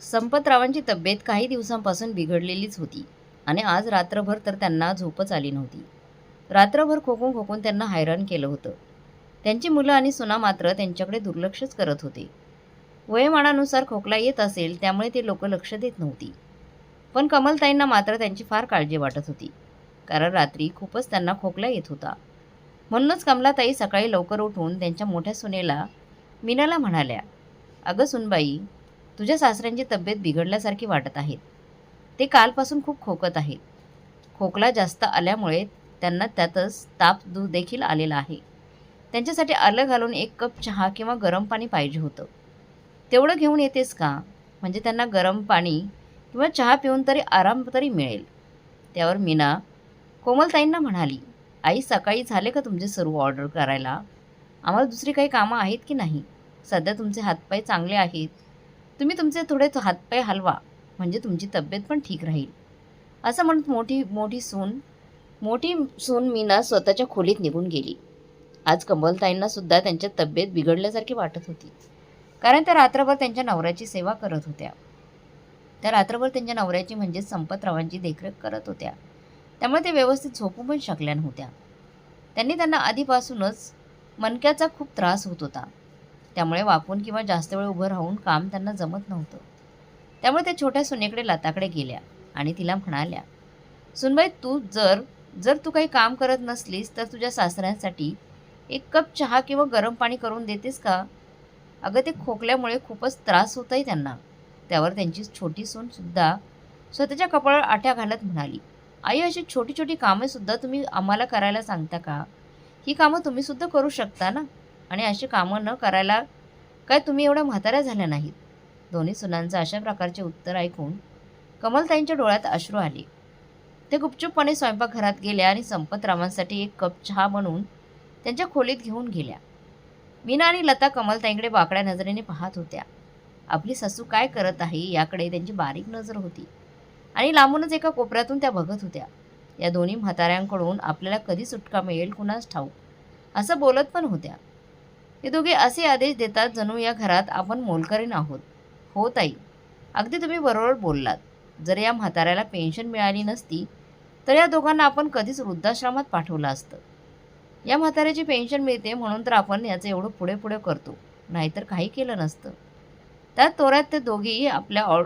संपतरावांची तब्येत काही दिवसांपासून बिघडलेलीच होती आणि आज रात्रभर तर त्यांना झोपच आली नव्हती. रात्रभर खोकून खोकून त्यांना हैराण केलं होतं. त्यांची मुलं आणि सुना मात्र त्यांच्याकडे दुर्लक्षच करत होते. वयमानानुसार खोकला येत असेल त्यामुळे ते लोक लक्ष देत नव्हती. पण कमलताईंना मात्र त्यांची फार काळजी वाटत होती कारण रात्री खूपच त्यांना खोकला येत होता. म्हणूनच कमलाताई सकाळी लवकर उठून त्यांच्या मोठ्या सुनेला मीनाला म्हणाल्या अगं सुनबाई तुझ्या सासऱ्यांची तब्येत बिघडल्यासारखी वाटत आहेत ते कालपासून खूप खोकत आहेत खोकला जास्त आल्यामुळे त्यांना त्यातच ताप दू देखील आलेला आहे. त्यांच्यासाठी आलं घालून एक कप चहा किंवा गरम पाणी पाहिजे होतं. तेवढं घेऊन येतेस का? म्हणजे त्यांना गरम पाणी किंवा चहा पिऊन तरी आराम तरी मिळेल. त्यावर मीना कोमलताईंना म्हणाली आई सकाळी झाले का तुमचे सर्व ऑर्डर करायला? आम्हाला दुसरी काही कामं आहेत की नाही? सध्या तुमचे हातपाय चांगले आहेत. तुम्ही तुमचे थोडे हातपाय हलवा म्हणजे तुमची तब्येत पण ठीक राहील. असं म्हणत मोठी मोठी सून मोठी सून मीना स्वतःच्या खोलीत निघून गेली. आज कमलताईंना सुद्धा त्यांच्या तब्येत बिघडल्यासारखी वाटत होती. कारण त्या रात्रभर त्यांच्या नवऱ्याची सेवा करत होत्या. त्या रात्रभर त्यांच्या नवऱ्याची म्हणजेच संपतरावांची देखरेख करत होत्या. त्यामुळे ते व्यवस्थित झोपू पण शकल्या नव्हत्या. त्यांनी त्यांना आधीपासूनच मणक्याचा खूप त्रास होत होता. त्यामुळे वाकून किंवा जास्त वेळ उभं राहून काम त्यांना जमत नव्हतं. त्यामुळे त्या छोट्या सुनेकडे लताकडे गेल्या आणि तिला म्हणाल्या सुनबाई तू जर जर तू काही काम करत नसलीस तर तुझ्या सासऱ्यांसाठी एक कप चहा किंवा गरम पाणी करून देतेस का? अगं ते खोकल्यामुळे खूपच त्रास होत आहे त्यांना. त्यावर त्यांची छोटी सूनसुद्धा स्वतःच्या कपाळावर आट्या घालत म्हणाली आई अशी छोटी छोटी कामेसुद्धा तुम्ही आम्हाला करायला सांगता का? ही कामं तुम्हीसुद्धा करू शकता ना? आणि अशी कामं न करायला काय तुम्ही एवढ्या म्हाताऱ्या झाल्या नाहीत? दोन्ही सुनांचं अशा प्रकारचे उत्तर ऐकून कमलताईंच्या डोळ्यात अश्रू आले. ते गुपचूपपणे स्वयंपाकघरात गेल्या आणि संपतरावांसाठी एक कप चहा बनवून त्यांच्या खोलीत घेऊन गेल्या. मीना आणि लता कमलताईंकडे वाकड्या नजरेने पाहत होत्या. आपली सासू काय करत आहे याकडे त्यांची बारीक नजर होती. आणि लांबूनच एका कोपऱ्यातून त्या बघत होत्या. या दोन्ही म्हाताऱ्यांकडून आपल्याला कधी सुटका मिळेल कुणास ठाऊक? असं बोलत पण होत्या. ते दोघे असे आदेश देतात जणू या घरात आपण मोलकरीण आहोत. हो ताई. अगदी तुम्ही बरोबर बोललात. जर या म्हाताऱ्याला पेन्शन मिळाली नसती तर या दोघांना आपण कधीच वृद्धाश्रमात पाठवलं असतं. या म्हाताऱ्याची पेन्शन मिळते म्हणून तर आपण याचं एवढं पुढे पुढे करतो. नाहीतर काही केलं नसतं. त्या तोऱ्यात ते दोघेही आपल्या ऑ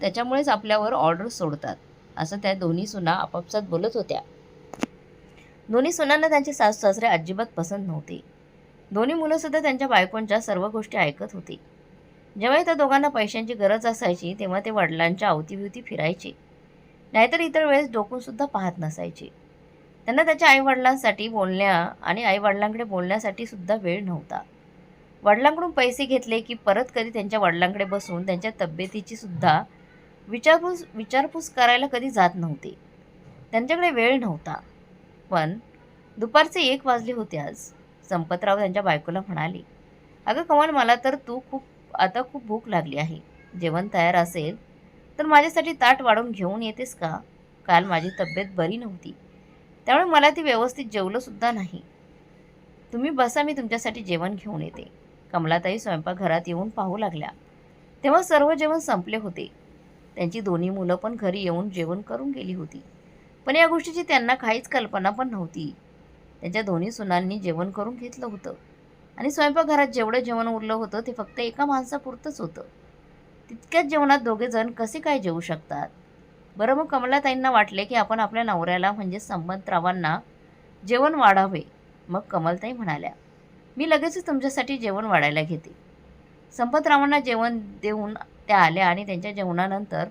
त्याच्यामुळेच आपल्यावर ऑर्डर सोडतात असं त्या दोन्ही सुना आपापसात बोलत होत्या. दोन्ही सुनांना त्यांचे सासू सासरे अजिबात पसंत नव्हते. दोन्ही मुलंसुद्धा त्यांच्या बायकोंच्या सर्व गोष्टी ऐकत होती. जेव्हा त्या दोघांना पैशांची गरज असायची तेव्हा ते वडिलांच्या अवतीभोवती फिरायचे. नाहीतर इतर वेळेस डोकूनसुद्धा पाहत नसायचे. त्यांना त्याच्या आईवडिलांसाठी बोलण्या आणि आईवडिलांकडे बोलण्यासाठी सुद्धा वेळ नव्हता. वडिलांकडून पैसे घेतले की परत कधी त्यांच्या वडिलांकडे बसून त्यांच्या तब्येतीची सुद्धा विचारपूस विचारपूस करायला कधी जात नव्हते. त्यांच्याकडे वेळ नव्हता. पण दुपारचे एक वाजले होते आज. संपतराव त्यांच्या बायकोला म्हणाले अगं कमल मला तर तू खूप आता खूप भूक लागली आहे. जेवण तयार असेल तर माझ्यासाठी ताट वाढून घेऊन येतेस का? काल माझी तब्येत बरी नव्हती. त्यामुळे मला ती व्यवस्थित जेवलंसुद्धा नाही. तुम्ही बसा मी तुमच्यासाठी जेवण घेऊन येते. कमलाताई स्वयंपाकघरात येऊन पाहू लागल्या. तेव्हा सर्व जेवण संपले होते. त्यांची दोन्ही मुलं पण घरी येऊन जेवण करून गेली होती. पण या गोष्टीची त्यांना काहीच कल्पना पण नव्हती. त्यांच्या दोन्ही सुनांनी जेवण करून घेतलं होतं. आणि स्वयंपाकघरात जेवढं जेवण उरलं होतं ते फक्त एका माणसापुरतंच होतं. तितक्याच जेवणात दोघेजण कसे काय जेवू शकतात? बरं मग कमलाताईंना वाटले की आपण आपल्या नवऱ्याला म्हणजे संबंतरावांना जेवण वाढावे. मग कमलताई म्हणाल्या मी लगेचच तुमच्यासाठी जेवण वाढायला घेते. संपतरावांना जेवण देऊन त्या आल्या आणि त्यांच्या जेवणानंतर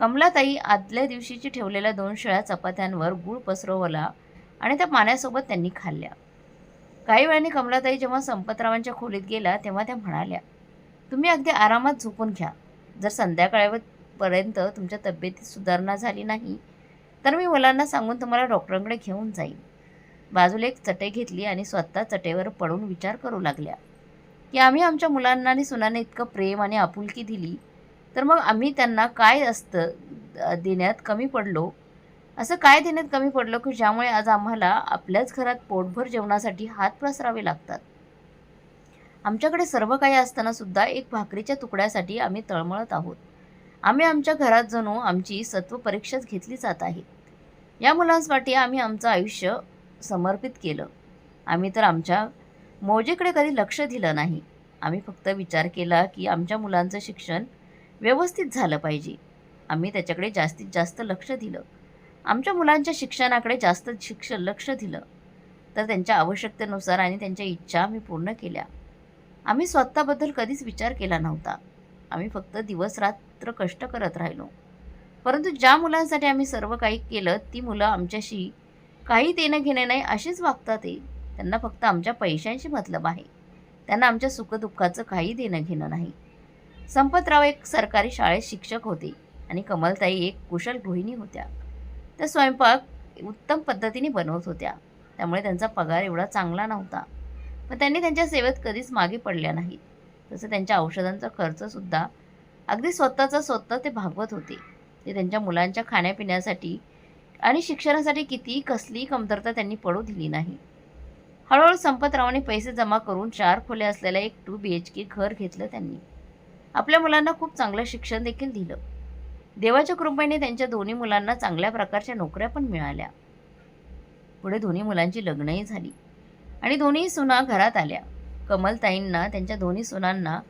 कमलाताई आदल्या दिवशीची ठेवलेल्या दोन शिळ्या चपात्यांवर गूळ पसरवला आणि त्या पाण्यासोबत त्यांनी खाल्ल्या. काही वेळाने कमलाताई जेव्हा संपतरावांच्या खोलीत गेला तेव्हा त्या म्हणाल्या तुम्ही अगदी आरामात झोपून घ्या. जर संध्याकाळपर्यंत तुमच्या तब्येतीत सुधारणा झाली नाही तर मी मुलांना सांगून तुम्हाला डॉक्टरांकडे घेऊन जाईन. बाजूला एक चटई घेतली आणि स्वतः चटेवर पडून विचार करू लागल्या की आम्ही आमच्या मुलांना आणि सुनांना इतकं प्रेम आणि आपुलकी दिली तर मग आम्ही त्यांना काय असतं देण्यात कमी पडलो असं काय देण्यात कमी पडलं की ज्यामुळे आज आम्हाला आपल्याच घरात पोटभर जेवणासाठी हात पसरावे लागतात? आमच्याकडे सर्व काही असताना सुद्धा एक भाकरीच्या तुकड्यासाठी आम्ही तळमळत आहोत. आम्ही आमच्या घरात जणू आमची सत्व परीक्षाच घेतली जात आहे. या मुलांसाठी आम्ही आमचं आयुष्य समर्पित केलं. आम्ही तर आमच्या मौजेकडे कधी लक्ष दिलं नाही. आम्ही फक्त विचार केला की आमच्या मुलांचं शिक्षण व्यवस्थित झालं पाहिजे. आम्ही त्याच्याकडे जास्तीत जास्त लक्ष दिलं. आमच्या मुलांच्या शिक्षणाकडे जास्त शिक्ष लक्ष दिलं. तर त्यांच्या आवश्यकतेनुसार आणि त्यांच्या इच्छा आम्ही पूर्ण केल्या. आम्ही स्वतःबद्दल कधीच विचार केला नव्हता. आम्ही फक्त दिवस रात्र कष्ट करत राहिलो. परंतु ज्या मुलांसाठी आम्ही सर्व काही केलं ती मुलं आमच्याशी काही देणं घेणं नाही अशीच वागतात ते त्यांना फक्त आमच्या पैशांशी मतलब आहे. त्यांना आमच्या सुखदुःखाचं काही देणं घेणं नाही. संपतराव एक सरकारी शाळेत शिक्षक होते आणि कमलताई एक कुशल गृहिणी होत्या. त्या स्वयंपाक उत्तम पद्धतीने बनवत होत्या. त्यामुळे त्यांचा पगार एवढा चांगला नव्हता. पण त्यांनी त्यांच्या सेवेत कधीच मागे पडल्या नाहीत. तसं त्यांच्या औषधांचा खर्चसुद्धा अगदी स्वतःचा स्वतः ते भागवत होते. ते त्यांच्या मुलांच्या खाण्यापिण्यासाठी आणि शिक्षणासाठी कितीही कसलीही कमतरता त्यांनी पडू दिली नाही. हळूहळू संपतरावांनी पैसे जमा करून चार खोल्या असलेलं एक टू बी एच के घर घेतलं त्यांनी. आपल्या मुलांना खूप चांगलं शिक्षण देखील दिलं. देवाच्या कृपेने त्यांच्या दोन्ही मुलांना चांगल्या प्रकारच्या नोकऱ्या पण मिळाल्या. पुढे दोन्ही मुलांची लग्नही झाली. आणि दोन्ही सुना घरात आल्या. कमलताईंना त्यांच्या दोन्ही सुनांना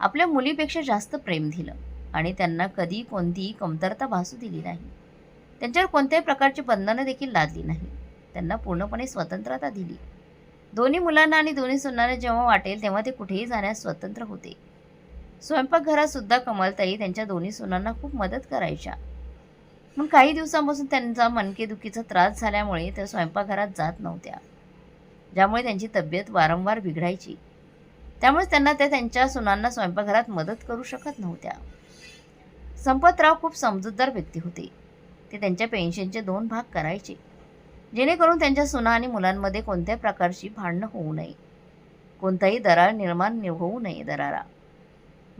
आपल्या मुलीपेक्षा जास्त प्रेम दिलं आणि त्यांना कधी कोणतीही कमतरता भासू दिली नाही. त्यांच्यावर कोणत्याही प्रकारची बंधनं देखील लादली नाही. त्यांना पूर्णपणे स्वतंत्रता दिली. दोन्ही मुलांना आणि दोन्ही सुनांना जेव्हा वाटेल तेव्हा ते कुठेही जाण्यास स्वतंत्र होते. स्वयंपाकघरातसुद्धा कमलताई त्यांच्या दोन्ही सुनांना खूप मदत करायच्या. मग काही दिवसांपासून त्यांचा मनकेदुखीचा त्रास झाल्यामुळे त्या स्वयंपाकघरात जात नव्हत्या ज्यामुळे त्यांची तब्येत वारंवार बिघडायची. त्यामुळे त्यांना त्या त्यांच्या सुनांना स्वयंपाकघरात मदत करू शकत नव्हत्या. संपतराव खूप समजूतदार व्यक्ती होते. ते त्यांच्या पेन्शनचे दोन भाग करायचे जेणेकरून त्यांच्या सुना आणि मुलांमध्ये कोणत्या प्रकारची भांडणं होऊ नये. कोणताही दरार निर्माण होऊ नये दरारा.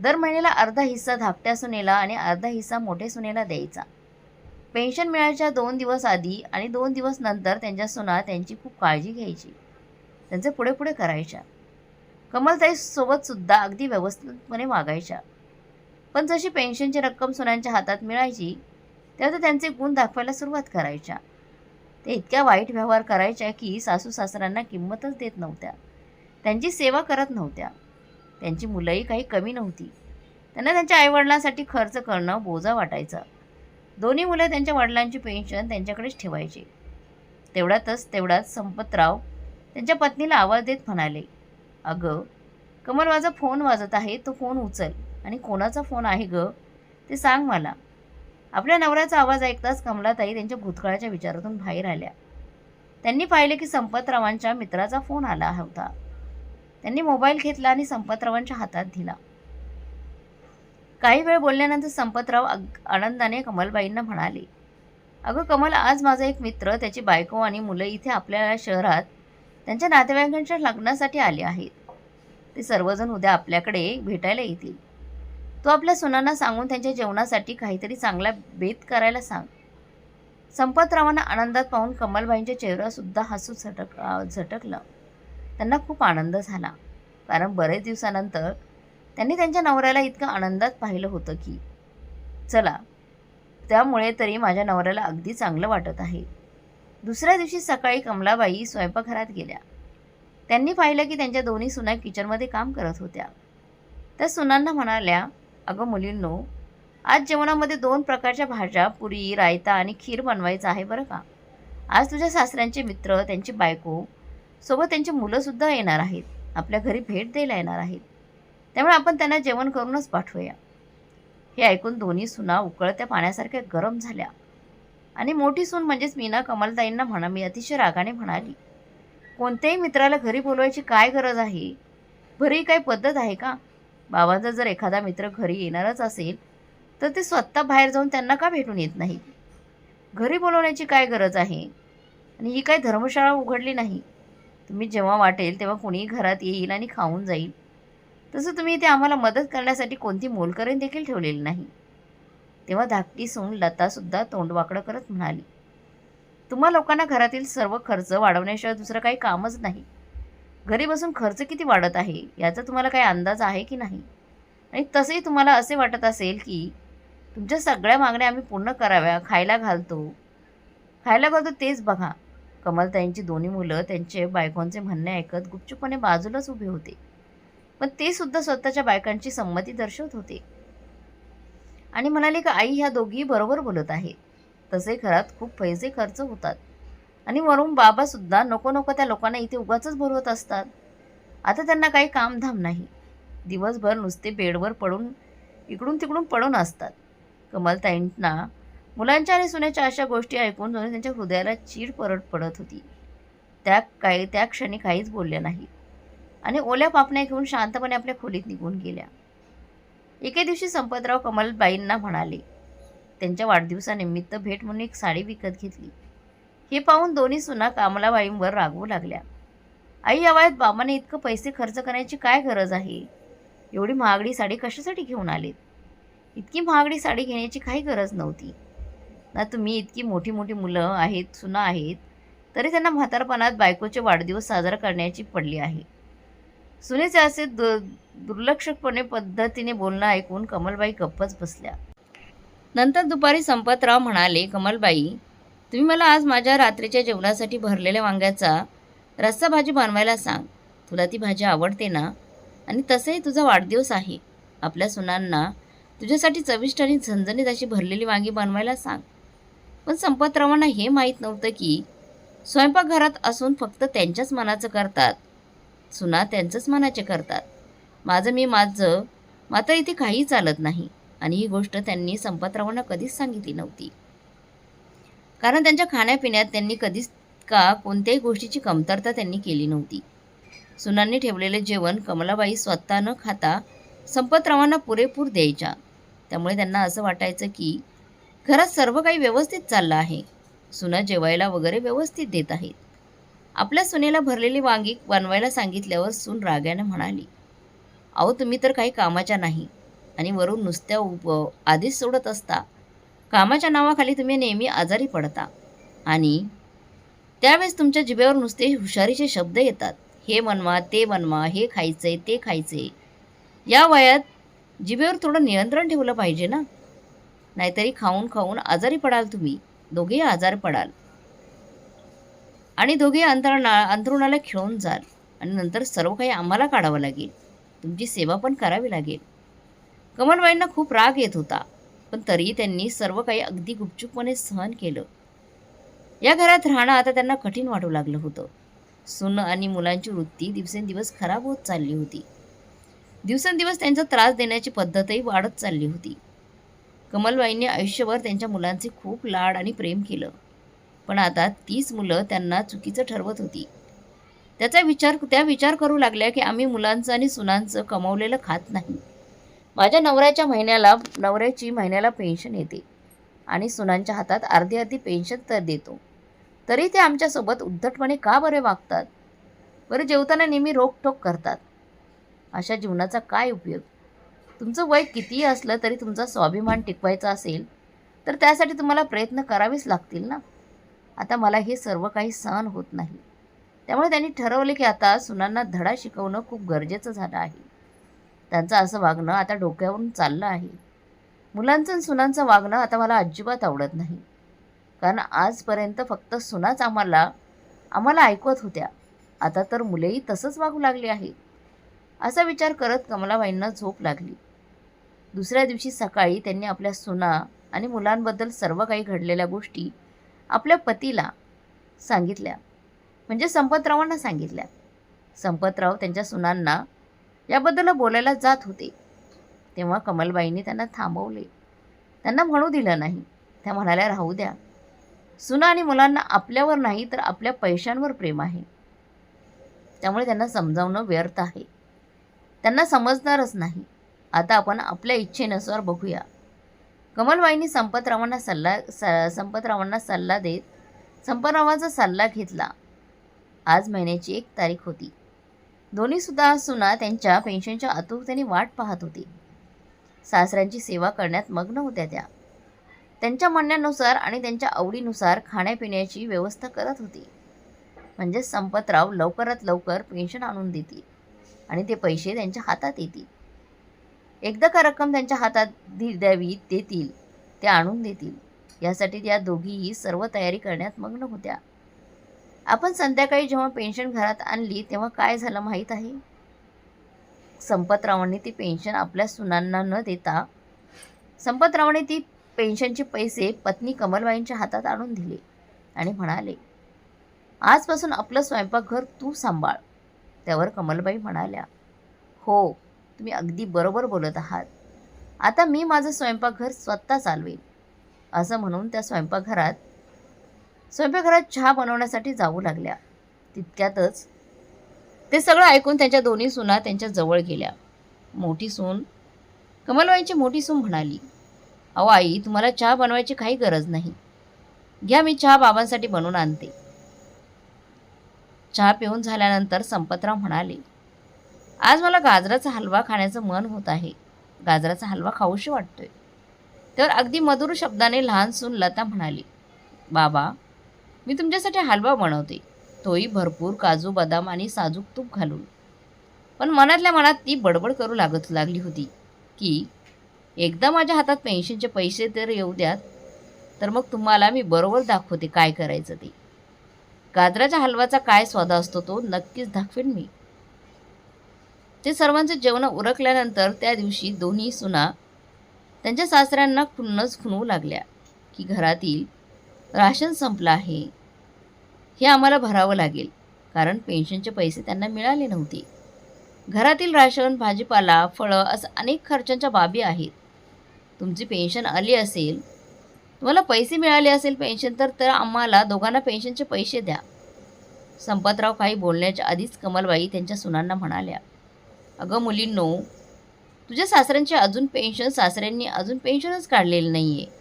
दर महिन्याला अर्धा हिस्सा धाकट्या सुनेला आणि अर्धा हिस्सा मोठ्या सुनेला द्यायचा. पेन्शन मिळायच्या दोन दिवस आधी आणि दोन दिवस नंतर त्यांच्या सुना त्यांची खूप काळजी घ्यायची. त्यांचे पुढे पुढे करायच्या. कमलताई सोबतसुद्धा अगदी व्यवस्थितपणे वागायच्या. पण जशी पेन्शनची रक्कम सुनांच्या हातात मिळायची तेव्हा त्या त्यांचे गुण दाखवायला सुरुवात करायच्या. ते इतक्या वाईट व्यवहार करायच्या की सासू सासऱ्यांना किंमतच देत नव्हत्या. त्यांची सेवा करत नव्हत्या. त्यांची मुलंही काही कमी नव्हती. त्यांना त्यांच्या आईवडिलांसाठी खर्च करणं बोजा वाटायचा. दोन्ही मुलं त्यांच्या वडिलांची पेन्शन त्यांच्याकडेच ठेवायचे. तेवढ्यातच तेवढाच संपतराव त्यांच्या पत्नीला आवाज देत म्हणाले अगं कमल माझा फोन वाजत आहे तो फोन उचल. आणि कोणाचा फोन आहे ग? ते सांग मला. आपल्या नवऱ्याचा आवाज ऐकताच कमलाताई त्यांच्या भूतकाळाच्या विचारातून बाहेर आल्या. त्यांनी पाहिले की संपतरावांच्या मित्राचा फोन आला होता. त्यांनी मोबाईल घेतला आणि संपतरावांच्या हातात दिला. काही वेळ बोलल्यानंतर संपतराव अग आनंदाने कमलबाईंना म्हणाले अगं कमल आज माझा एक मित्र त्याची बायको आणि मुलं इथे आपल्या शहरात त्यांच्या नातेवाईकांच्या लग्नासाठी आले आहेत. ते सर्वजण उद्या आपल्याकडे भेटायला येतील. तो आपल्या सुनांना सांगून त्यांच्या जेवणासाठी काहीतरी चांगला बेत करायला सांग. संपतरावांना आनंदात पाहून कमलबाईंच्या चेहऱ्यासुद्धा हसू झटक झटकलं. त्यांना खूप आनंद झाला. कारण बरेच दिवसानंतर त्यांनी त्यांच्या नवऱ्याला इतकं आनंदात पाहिलं होतं की चला त्यामुळे तरी माझ्या नवऱ्याला अगदी चांगलं वाटत आहे. दुसऱ्या दिवशी सकाळी कमलाबाई स्वयंपाकघरात गेल्या. त्यांनी पाहिलं की त्यांच्या दोन्ही सुना किचनमध्ये काम करत होत्या. त्या सुनांना म्हणाल्या अगं मुलींनो आज जेवणामध्ये दोन प्रकारच्या भाज्या पुरी रायता आणि खीर बनवायचं आहे बरं का? आज तुझ्या सासऱ्यांचे मित्र त्यांची बायको सोबत त्यांची मुलंसुद्धा येणार आहेत. आपल्या घरी भेट द्यायला येणार आहेत. त्यामुळे आपण त्यांना जेवण करूनच पाठवूया. हे ऐकून दोन्ही सुना उकळत्या पाण्यासारख्या गरम झाल्या. आणि मोठी सून म्हणजेच मीना कमलताईंना म्हणा मी अतिशय रागाने म्हणाली कोणत्याही मित्राला घरी बोलवायची काय गरज आहे? बरी काही पद्धत आहे का? बाबांचा जर एखादा मित्र घरी येणारच असेल तर ते स्वतः बाहेर जाऊन त्यांना का भेटून येत नाही घरी बोलवण्याची काय गरज आहे? आणि ही काय धर्मशाळा उघडली नाही? तुम्ही जेव्हा वाटेल तेव्हा कुणीही घरात येईल आणि खाऊन जाईल. तसं तुम्ही इथे आम्हाला मदत करण्यासाठी कोणती मोलकरीण देखील ठेवलेली नाही. तेव्हा धाकटी सून लतासुद्धा तोंडवाकडं करत म्हणाली तुम्हा लोकांना घरातील सर्व खर्च वाढवण्याशिवाय दुसरं काही कामच नाही. घरी बसून खर्च किती वाढत आहे याचा तुम्हाला काही अंदाज आहे की नाही? आणि तसेही तुम्हाला असे वाटत असेल की तुमच्या सगळ्या मागण्या आम्ही पूर्ण कराव्या खायला घालतो. खायला घालतो तेच बघा. कमलताईंची दोन्ही मुलं त्यांचे बायकोंचे म्हणणे ऐकत गुपचूपणे बाजूलाच उभे होते. पण ते सुद्धा स्वतःच्या बायकांची संमती दर्शवत होते. आणि म्हणाले की आई ह्या दोघी बरोबर बोलत आहे तसे घरात खूप पैसे खर्च होतात. आणि वरून बाबा सुद्धा नको नको त्या लोकांना इथे उगाच भरवत असतात. आता त्यांना काही कामधाम नाही. दिवसभर नुसते बेडवर पडून इकडून तिकडून पडून असतात. कमलताईंना मुलांच्या आणि सुनेच्या अशा गोष्टी ऐकून जणू त्यांच्या हृदयाला चीड परत पडत होती. त्या काही त्या क्षणी काहीच बोलल्या नाही. आणि ओल्या पापण्या घेऊन शांतपणे आपल्या खोलीत निघून गेल्या. एके दिवशी संपतराव कमलबाईंना म्हणाले त्यांच्या वाढदिवसानिमित्त भेट म्हणून एक साडी विकत घेतली. हे पाहून दोन्ही सुना कामलाबाईंवर रागवू लागल्या. आई या वयात बाबाने इतकं पैसे खर्च करायची काय गरज आहे? एवढी महागडी साडी कशासाठी घेऊन आलीत? इतकी महागडी साडी घेण्याची काही गरज नव्हती. ना तुम्ही इतकी मोठी मोठी मुलं आहेत सुना आहेत तरी त्यांना म्हातारपणात बायकोचे वाढदिवस साजरा करण्याची पडली आहे. सुनेचे असे दु दुर्लक्षपणे पद्धतीने बोलणं ऐकून कमलबाई गप्पच बसल्या. नंतर दुपारी संपतराव म्हणाले कमलबाई तुम्ही मला आज माझ्या रात्रीच्या जेवणासाठी भरलेल्या वांग्याचा रस्सा भाजी बनवायला सांग. तुला ती भाजी आवडते ना? आणि तसंही तुझा वाढदिवस आहे. आपल्या सुनांना तुझ्यासाठी चविष्ट आणि झणझणीत अशी भरलेली वांगी बनवायला सांग. पण संपतरावांना हे माहीत नव्हतं की स्वयंपाकघरात असून फक्त त्यांच्याच मनाचं करतात. सुना त्यांचंच मनाचे करतात. माझं मी माझं मात्र इथे काही चालत नाही. आणि ही गोष्ट त्यांनी संपतरावांना कधीच सांगितली नव्हती. कारण त्यांच्या खाण्यापिण्यात त्यांनी कधीच का कोणत्याही गोष्टीची कमतरता त्यांनी केली नव्हती. सुनांनी ठेवलेले जेवण कमलाबाई स्वतः न खाता संपतरावांना पुरेपूर द्यायच्या. त्यामुळे त्यांना असं वाटायचं की घरात सर्व काही व्यवस्थित चाललं आहे. सुना जेवायला वगैरे व्यवस्थित देत आहेत. आपल्या सुनेला भरलेली वांगी बनवायला सांगितल्यावर सून रागाने म्हणाली अहो तुम्ही तर काही कामाच्या नाही आणि वरून नुसत्या उप आधीच सोडत असता. कामाच्या नावाखाली तुम्ही नेहमी आजारी पडता आणि त्यावेळेस तुमच्या जिभेवर नुसते हुशारीचे शब्द येतात. हे बनवा ते बनवा हे खायचंय ते खायचंय. या वयात जिभेवर थोडं नियंत्रण ठेवलं पाहिजे ना? नाहीतरी खाऊन खाऊन आजारी पडाल तुम्ही. दोघेही आजार पडाल. आणि दोघे अंतरणा अंतरुणाला खिळून जाल. आणि नंतर सर्व काही आम्हाला काढावं लागेल. तुमची सेवा पण करावी लागेल. कमलबाईंना खूप राग येत होता. पण तरीही त्यांनी सर्व काही अगदी गुपचूपपणे सहन केलं. या घरात राहणं आता त्यांना कठीण वाटू लागलं होतं. सुन आणि मुलांची वृत्ती दिवसेंदिवस खराब होत चालली होती. दिवसेंदिवस त्यांचा त्रास देण्याची पद्धतही वाढत चालली होती. कमलबाईंनी आयुष्यभर त्यांच्या मुलांचे खूप लाड आणि प्रेम केलं. पण आता तीच मुलं त्यांना चुकीचं ठरवत होती. त्याचा विचार त्या विचार करू लागल्या की आम्ही मुलांचं आणि सुनांचं कमवलेलं खात नाही. माझ्या नवऱ्याच्या महिन्याला नवऱ्याची महिन्याला पेन्शन येते. आणि सुनांच्या हातात अर्धी अर्धी पेन्शन तर देतो. तरी ते आमच्यासोबत उद्धटपणे का बरे वागतात? बरं जेवताना नेहमी रोकटोक करतात. अशा जीवनाचा काय उपयोग? तुमचं वय कितीही असलं तरी तुमचा स्वाभिमान टिकवायचा असेल तर त्यासाठी तुम्हाला प्रयत्न करावेच लागतील ना? आता मला हे सर्व काही सहन होत नाही. त्यामुळे त्यांनी ठरवले की आता सुनांना धडा शिकवणं खूप गरजेचं झालं आहे. त्यांचं असं वागणं आता डोक्यावरून चाललं आहे. मुलांचं आणि सुनांचं वागणं आता मला अजिबात आवडत नाही. कारण आजपर्यंत फक्त सुनाच आम्हाला आम्हाला ऐकवत होत्या. आता तर मुलेही तसंच वागू लागली आहेत. असा विचार करत कमलाबाईंना झोप लागली. दुसऱ्या दिवशी सकाळी त्यांनी आपल्या सुना आणि मुलांबद्दल सर्व काही घडलेल्या गोष्टी आपल्या पतीला सांगितल्या. म्हणजे संपतरावांना सांगितल्या. संपतराव त्यांच्या सुनांना याबद्दल बोलायला जात होते. तेव्हा कमलबाईंनी त्यांना थांबवले. त्यांना म्हणू दिलं नाही. त्या म्हणाल्या राहू द्या. सुना आणि मुलांना आपल्यावर नाही तर आपल्या पैशांवर प्रेम आहे. त्यामुळे त्यांना समजावणं व्यर्थ आहे. त्यांना समजणारच नाही. आता आपण आपल्या इच्छेनुसार बघूया. कमलबाईंनी संपतरावांना सल्ला स संपतरावांना सल्ला देत संपतरावांचा सल्ला घेतला. आज महिन्याची एक तारीख होती. दोन्हीसुद्धा सुना त्यांच्या पेन्शनच्या आतुरतेने वाट पाहत होती. सासऱ्यांची सेवा करण्यात मग्न होत्या त्या. त्यांच्या म्हणण्यानुसार आणि त्यांच्या आवडीनुसार खाण्यापिण्याची व्यवस्था करत होती. म्हणजे संपतराव लवकरात लवकर पेन्शन आणून देतील आणि ते पैसे त्यांच्या हातात येतील. एकदा का रक्कम त्यांच्या हातात दि द्यावी देतील. ते आणून देतील. यासाठी त्या दोघीही सर्व तयारी करण्यात मग्न होत्या. आपण संध्याकाळी जेव्हा पेन्शन घरात आणली तेव्हा काय झालं माहीत आहे? संपतरावांनी ती पेन्शन आपल्या सुनांना न देता संपतरावांनी ती पेन्शनचे पैसे पत्नी कमलबाईंच्या हातात आणून दिले आणि म्हणाले आजपासून आपलं स्वयंपाकघर तू सांभाळ. त्यावर कमलबाई म्हणाल्या हो तुम्ही अगदी बरोबर बोलत आहात. आता मी माझं स्वयंपाकघर स्वतः चालवेन. असं म्हणून त्या स्वयंपाकघरात स्वयंपाकघरात चहा बनवण्यासाठी जाऊ लागल्या. तितक्यातच ते सगळं ऐकून त्यांच्या दोन्ही सुना त्यांच्या जवळ गेल्या. मोठी सून कमलबाईंची मोठी सून म्हणाली अहो आई तुम्हाला चहा बनवायची काही गरज नाही. घ्या मी चहा बाबांसाठी बनवून आणते. चहा पिऊन झाल्यानंतर संपतराव म्हणाले आज मला गाजराचा हलवा खाण्याचं मन होत आहे. गाजराचा हलवा खाऊशी वाटतोय. तर अगदी मधुर शब्दाने लहान सून लता म्हणाली बाबा मी तुमच्यासाठी हलवा बनवते. तोही भरपूर काजू बदाम आणि साजूक तूप घालून. पण मनातल्या मनात ती बडबड करू लागत लागली होती की एकदा माझ्या हातात पेन्शनचे पैसे तर येऊ द्यात तर मग तुम्हाला मी बरोबर दाखवते काय करायचं ते. गाजराच्या हलवाचा काय स्वाद असतो तो नक्कीच दाखवेन मी. ते सर्वांचं जेवण उरकल्यानंतर त्या दिवशी दोन्ही सुना त्यांच्या सासऱ्यांना खुन्नच खुनवू लागल्या की घरातील राशन संपलं आहे. हे आम्हाला भरावं लागेल कारण पेन्शनचे पैसे त्यांना मिळाले नव्हते. घरातील राशन भाजीपाला फळं असं अनेक खर्चांच्या बाबी आहेत. तुमची पेन्शन आली असेल तुम्हाला पैसे मिळाले असेल पेन्शन तर तर आम्हाला दोघांना पेन्शनचे पैसे द्या. संपतराव काही बोलण्याच्या आधीच कमलबाई त्यांच्या सुनांना म्हणाल्या अगं मुलींनो तुझ्या सासऱ्यांचे अजून पेन्शन सासऱ्यांनी अजून पेन्शनच काढलेलं नाही आहे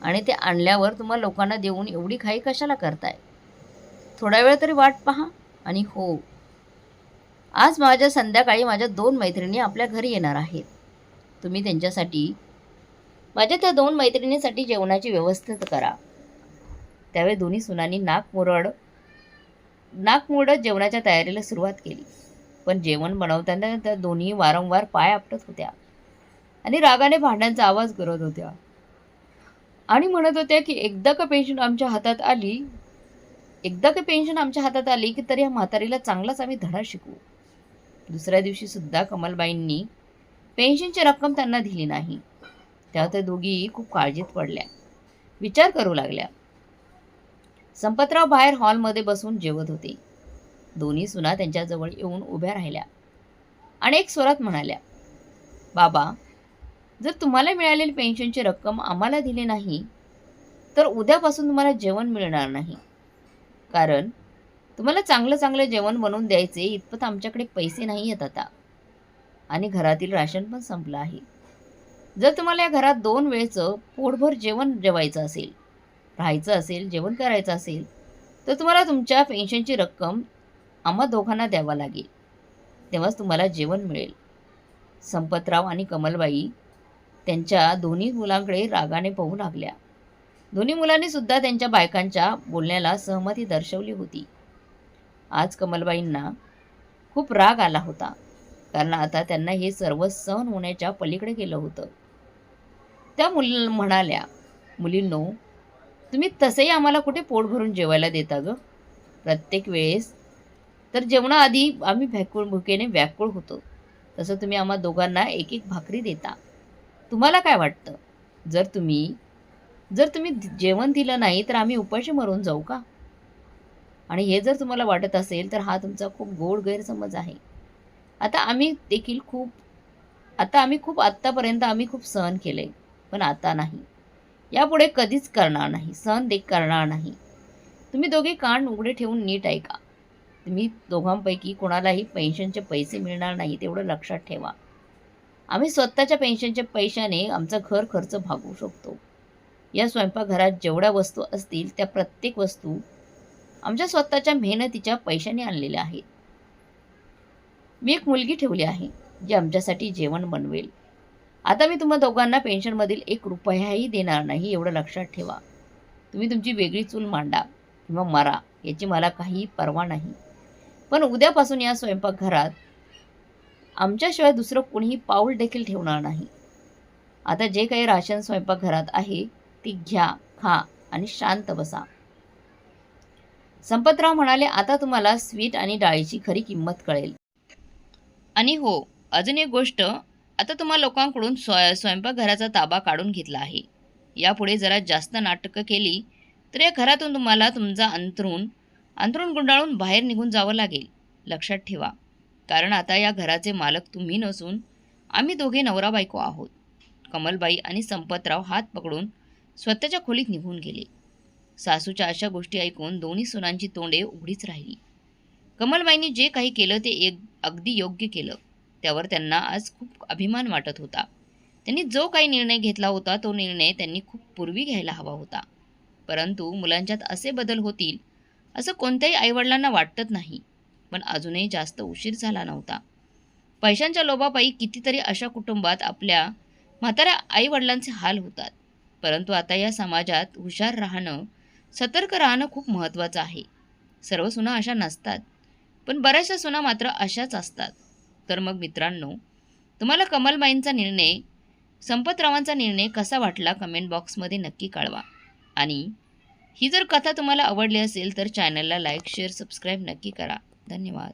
आणि ते आणल्यावर तुम्हाला लोकांना देऊन एवढी घाई कशाला करताय? थोडा वेळ तरी वाट पहा आणि हो. आज माझ्या संध्याकाळी माझ्या दोन मैत्रिणी आपल्या घरी येणार आहेत. तुम्ही त्यांच्यासाठी माझ्या त्या दोन मैत्रिणींसाठी जेवणाची व्यवस्था करा. त्यावेळी दोन्ही सुनांनी नाक मुरड नाक मुरडत जेवणाच्या तयारीला सुरुवात केली. पण जेवण बनवताना त्या दोन्ही वारंवार पाय आपटत होत्या. आणि रागाने भांड्यांचा आवाज करत होत्या. आणि म्हणत होत्या की एकदा का पेन्शन आमच्या हातात आली एकदा का पेन्शन आमच्या हातात आली की तर या म्हातारीला चांगलाच आम्ही धडा शिकू दुसऱ्या दिवशी सुद्धा कमलबाईंनी पेन्शनची रक्कम त्यांना दिली नाही. त्या त्या दोघी खूप काळजीत पडल्या. विचार करू लागल्या. संपतराव बाहेर हॉलमध्ये बसून जेवत होते. दोन्ही सुना त्यांच्याजवळ येऊन उभ्या राहिल्या. अनेक स्वरात म्हणाल्या बाबा जर तुम्हाला मिळालेली पेन्शनची रक्कम आम्हाला दिली नाही तर उद्यापासून तुम्हाला जेवण मिळणार नाही. कारण तुम्हाला चांगलं चांगलं जेवण बनवून द्यायचे इतपत आमच्याकडे पैसे नाही आहेत आता. आणि घरातील राशन पण संपलं आहे. जर तुम्हाला या घरात दोन वेळचं पोटभर जेवण जेवायचं असेल राहायचं असेल जेवण करायचं असेल तर तुम्हाला तुमच्या पेन्शनची रक्कम आम्हा दोघांना द्यावा लागेल. तेव्हाच तुम्हाला जेवण मिळेल. संपतराव आणि कमलबाई त्यांच्या दोन्ही मुलांकडे रागाने पाहू लागल्या. दोन्ही मुलांनी सुद्धा त्यांच्या बायकांच्या बोलण्याला सहमती दर्शवली होती. आज कमलबाईंना खूप राग आला होता कारण आता त्यांना हे सर्व सहन होण्याच्या पलीकडे गेलं होतं. त्या मुल म्हणाल्या मुलींनो तुम्ही तसंही आम्हाला कुठे पोट भरून जेवायला देता गं? प्रत्येक वेळेस तर जेवणाआधी आम्ही व्याकुळ भुकेने व्याकुळ होतो. तसं तुम्ही आम्हा दोघांना एक एक भाकरी देता. तुम्हाला काय वाटतं? जर तुम्ही जर तुम्ही जेवण दिलं नाही तर आम्ही उपाशी मरून जाऊ का? आणि हे जर तुम्हाला वाटत असेल तर हा तुमचा खूप गोड गैरसमज आहे. आता आम्ही देखील खूप आता आम्ही खूप आत्तापर्यंत आम्ही खूप सहन केले पण आता नाही. यापुढे कधीच करणार नाही सहन देख करणार नाही. तुम्ही दोघे कान उघडे ठेवून नीट ऐका. तुम्ही दोघांपैकी कोणालाही पेन्शनचे पैसे मिळणार नाही तेवढं लक्षात ठेवा. आम्ही स्वतःच्या पेन्शनच्या पैशाने आमचा घर खर्च भागवू शकतो. या स्वयंपाकघरात जेवढ्या वस्तू असतील त्या प्रत्येक वस्तू आमच्या स्वतःच्या मेहनतीच्या पैशाने आणलेल्या आहेत. मी एक मुलगी ठेवली आहे जी आमच्यासाठी जेवण बनवेल. आता मी तुम्हा दोघांना पेन्शनमधील एक रुपयाही देणार नाही एवढं लक्षात ठेवा. तुम्ही तुमची वेगळी चूल मांडा किंवा मरा याची मला काही पर्वा नाही. पण उद्यापासून या स्वयंपाकघरात आमच्याशिवाय दुसरं कुणीही पाऊल देखील ठेवणार नाही. आता जे काही राशन स्वयंपाकघरात आहे ती घ्या खा आणि शांत बसा. संपतराव म्हणाले आता तुम्हाला स्वीट आणि डाळीची खरी किंमत कळेल. आणि हो अजून एक गोष्ट. आता तुम्हा लोकांकडून स्वय स्वयंपाकघराचा ताबा काढून घेतला आहे. यापुढे जरा जास्त नाटकं केली तर या घरातून तुम्हाला तुमचा अंतरून अंतरून गुंडाळून बाहेर निघून जावं लागेल. लक्षात ठेवा. कारण आता या घराचे मालक तुम्ही नसून आम्ही दोघे नवरा बायको आहोत. कमलबाई आणि संपतराव हात पकडून स्वतःच्या खोलीत निघून गेले. सासूच्या अशा गोष्टी ऐकून दोन्ही सुनांची तोंडे उघडीच राहिली. कमलबाईंनी जे काही केलं ते एक अगदी योग्य केलं. त्यावर त्यांना आज खूप अभिमान वाटत होता. त्यांनी जो काही निर्णय घेतला होता तो निर्णय त्यांनी खूप पूर्वी घ्यायला हवा होता. परंतु मुलांच्यात असे बदल होतील असं कोणत्याही आईवडिलांना वाटत नाही. पण अजूनही जास्त उशीर झाला नव्हता. पैशांच्या लोभापायी कितीतरी अशा कुटुंबात आपल्या म्हाताऱ्या आईवडिलांचे हाल होतात. परंतु आता या समाजात हुशार राहणं सतर्क राहणं खूप महत्त्वाचं आहे. सर्व सुना अशा नसतात. पण बऱ्याचशा सुना मात्र अशाच असतात. तर मग मित्रांनो तुम्हाला कमलबाईंचा निर्णय संपतरावांचा निर्णय कसा वाटला? कमेंट बॉक्समध्ये नक्की कळवा. आणि ही जर कथा तुम्हाला आवडली असेल तर चॅनलला लाईक शेअर सबस्क्राईब नक्की करा. धन्यवाद.